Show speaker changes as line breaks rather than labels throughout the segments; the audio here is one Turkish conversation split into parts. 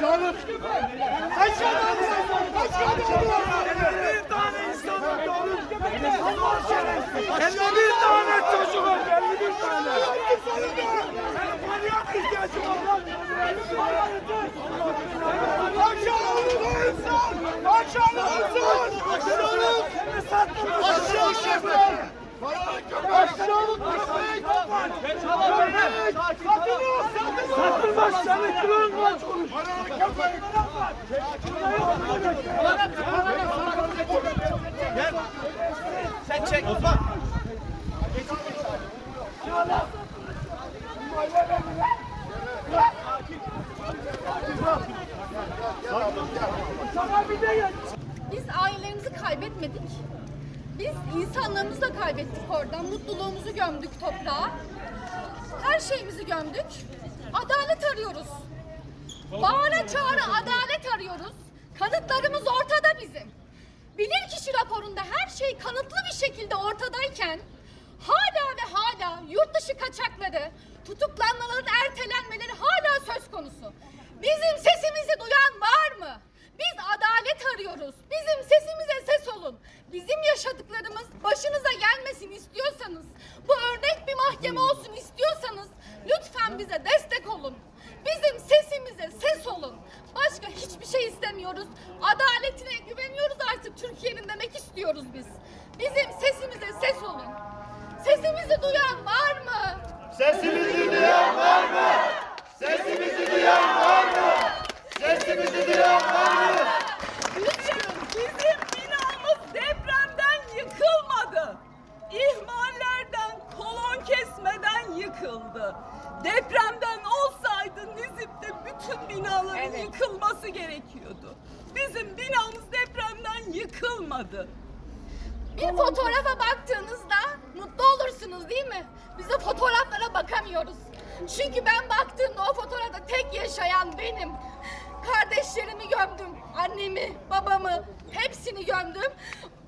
Canım. Elli tane insanın dolu. Elli bir tane çocuk var. Elli bir tane.
Sen manyak ihtiyacı
Biz ailelerimizi kaybetmedik. Biz insanlarımızı da kaybettik oradan. Mutluluğumuzu gömdük toprağa. Her şeyimizi gömdük. Adalet arıyoruz. Bağıra çağıra adalet arıyoruz. Kanıtlarımız ortada bizim. Bilirkişi raporunda her şey kanıtlı bir şekilde ortadayken hala ve hala yurt dışı kaçakları, tutuklanmaların ertelenmeleri hala söz konusu. Bizim sesimizi duyan var mı? Biz adalet arıyoruz. Bizim sesimize ses olun. Bizim yaşadıklarımız başınıza gelmesin istiyorsanız, bu örnek bir mahkeme olsun istiyorsanız lütfen bize destek olun. Bizim sesimize ses olun. Başka hiçbir şey istemiyoruz. Adaletine güveniyoruz artık Türkiye'nin demek istiyoruz biz. Bizim sesimize ses olun. Sesimizi duyan var mı?
Sesimizi duyan var mı? Sesimizi duyan var mı? Sesimizi duyan var mı?
Depremden olsaydı Nizip'te bütün binaların yıkılması gerekiyordu. Bizim binamız depremden yıkılmadı.
Bir fotoğrafa baktığınızda mutlu olursunuz değil mi? Biz o fotoğraflara bakamıyoruz. Çünkü ben baktığımda o fotoğrafta tek yaşayan benim. Kardeşlerimi gömdüm, annemi, babamı, hepsini gömdüm.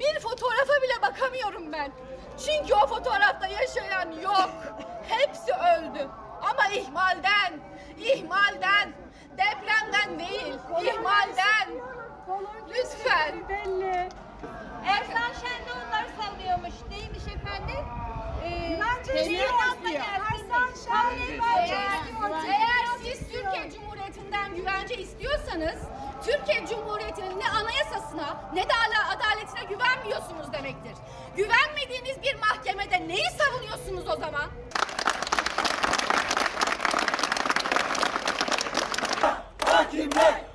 Bir fotoğrafa bile bakamıyorum ben. Çünkü o fotoğrafta yaşayan yok. Hepsi Lütfen.
Belli. Ersan Şen de onları savunuyormuş. Neymiş efendim? Ee, Bence
Eğer siz Türkiye Cumhuriyeti'nden güvence istiyorsanız Türkiye Cumhuriyeti'nin ne anayasasına ne de adaletine güvenmiyorsunuz demektir. Güvenmediğiniz bir mahkemede neyi savunuyorsunuz o zaman? Hakimler!